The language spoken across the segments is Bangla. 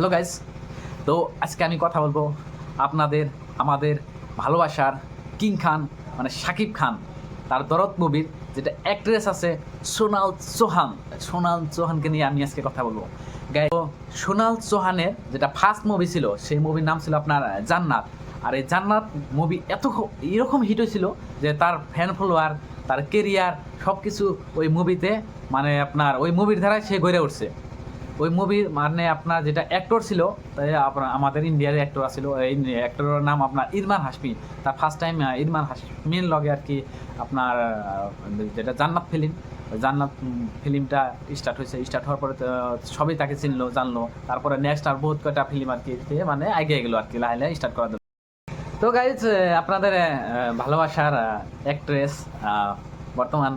হ্যালো গাইস তো আজকে আমি কথা বলব আপনাদের, আমাদের ভালোবাসার কিং খান মানে শাকিব খান, তার দরদ মুভির যেটা অ্যাক্ট্রেস আছে সোনাল চৌহান। সোনাল চৌহানকে নিয়ে আমি আজকে কথা বলব। গাই সোনাল চৌহানের যেটা ফার্স্ট মুভি ছিল, সেই মুভির নাম ছিল আপনার জান্নাত। আর এই জান্নাত মুভি এত এরকম হিট হয়েছিল যে তার ফ্যান ফলোয়ার তার কেরিয়ার সব কিছু ওই মুভিতে মানে আপনার ওই মুভির ধারায় সে গড়ে উঠছে। ওই মুভির মানে আপনার যেটা অ্যাক্টর ছিল আপনার আমাদের ইন্ডিয়ার অ্যাক্টর আছিল, এই অ্যাক্টরের নাম আপনার ইরমান হাসমি তার ফার্স্ট টাইম ইরমান হাসমির লগে আর কি আপনার যেটা জান্নাত ফিল্ম জান্নাত ফিল্মটা স্টার্ট হয়েছে। স্টার্ট হওয়ার পরে সবই তাকে চিনলো, জানলো। তারপরে নেক্সট আর বহুত কয়টা ফিল্ম আর কি মানে এগিয়ে গেলো আর কি, লাহে লাহে স্টার্ট করা। তো গাইজ আপনাদের ভালোবাসার অ্যাক্ট্রেস বর্তমান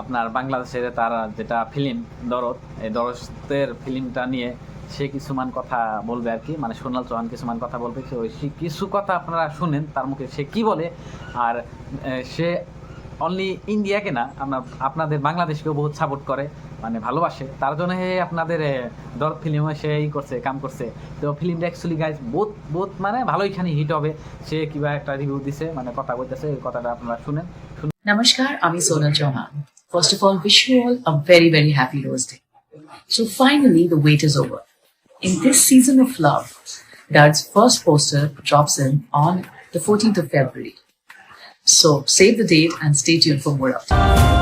আপনার বাংলাদেশের তার যেটা ফিল্ম দরদ এই দরদের ফিল্মটা নিয়ে সে কিছুমান কথা বলবে আর কি মানে সোনাল চৌহান কিছুমান কথা বলবে সে কিছু কথা আপনারা শুনেন তার মুখে সে কি বলে আর সে অনলি ইন্ডিয়াকে না আপনার আপনাদের বাংলাদেশকেও বহুত সাপোর্ট করে মানে ভালোবাসে তার জন্য হে আপনাদের দরদ ফিল্মে সে ই করছে কাম করছে তো ফিল্মটা অ্যাকচুয়ালি গাইজ বহুত বহুত মানে ভালোইখানি হিট হবে সে কিবা একটা রিভিউ দিছে মানে কথা বলতেছে কথাটা আপনারা শুনেন Namaskar, I'm Sonal Chauhan. First of all, wish you all a very, very happy Rose Day. So finally, the wait is over. In this season of love, Dad's first poster drops in on the 14th of February. So save the date and stay tuned for more updates.